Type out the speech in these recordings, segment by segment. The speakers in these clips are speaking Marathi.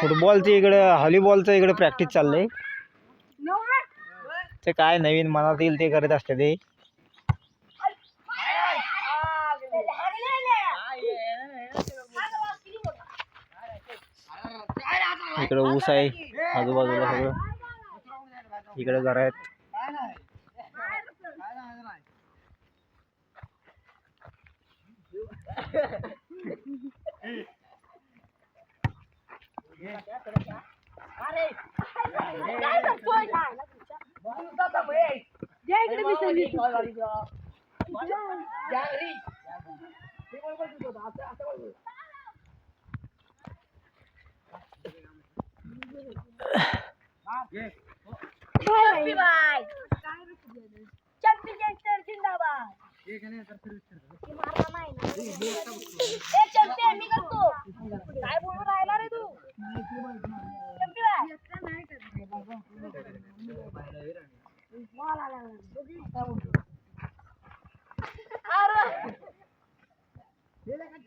फुटबॉलचं इकडे व्हॉलीबॉलचं इकडे प्रॅक्टिस चाललंय. ते काय नवीन मनात येईल ते करत असते ते. इकडे ऊस आहे आजूबाजूला सगळं. इकडे घर आहेत. काय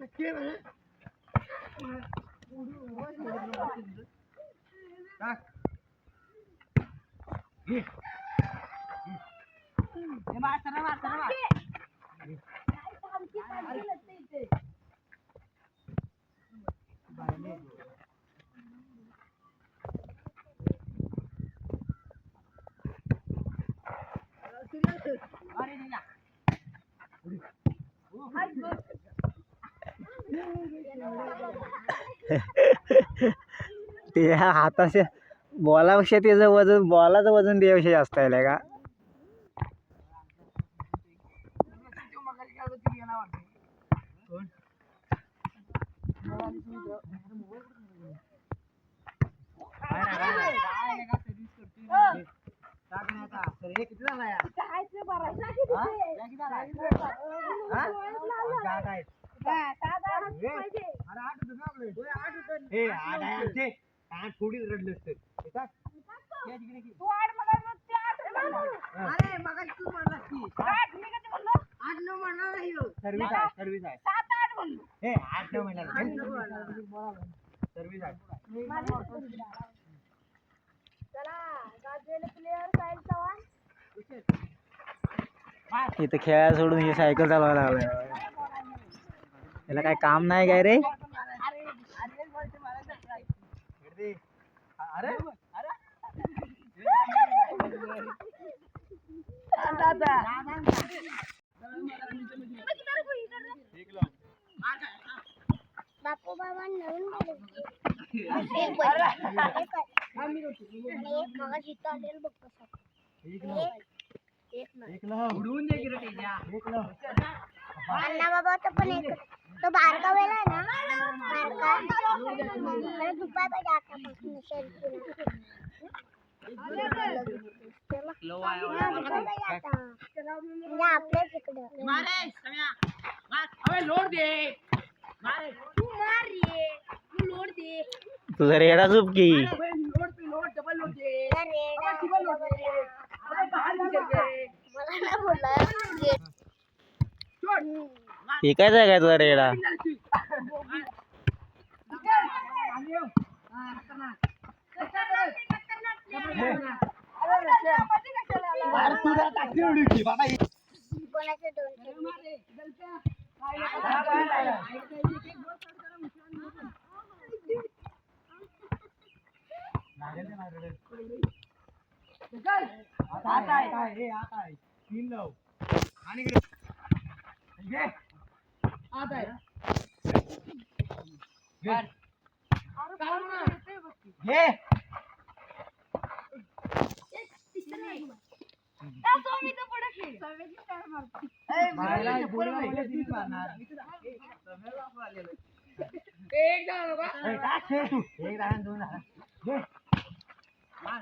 pequena, né? Tá. Remata, remata, remata. Barulho. ते हाताचे बॉलापेक्षा त्याचं वजन बॉलाचं वजन त्यापेक्षा जास्त आहे का? तू आठ मला मग ते आठ सर्विस आहे सर्विस आहे. सात आठ म्हणलो. हे आठ नऊ महिन्याला सर्विस आहे. चला. गाजलेले प्लेअर साहिल चव्हाण. इथं खेळायला सोडून हे सायकल चालवायला लागलं त्याला काय काम नाही काय रे? बापू बाबा नवीन एक. तो बाहर का वेला ना बाहर का मैं दुपहर पर जाकर लो आया मारे समया मार अबे लोड दे तू मार तू लोड दे रेडा की। लोड पे लोड डबल लोड दे डबल लोड दे अबे बाहर निकल गए छोड़ शिकायचं आहे काय तुझा रेडा? आता आहे तीन लाव. आणि आधार घे. मला बोल नाही पाहणार एक डाव का ए, टाक खेळ तू. एक लहान दोन लहान घे. मार.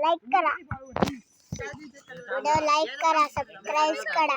लाईक करा व्हिडिओ लाईक करा सबस्क्राईब करा.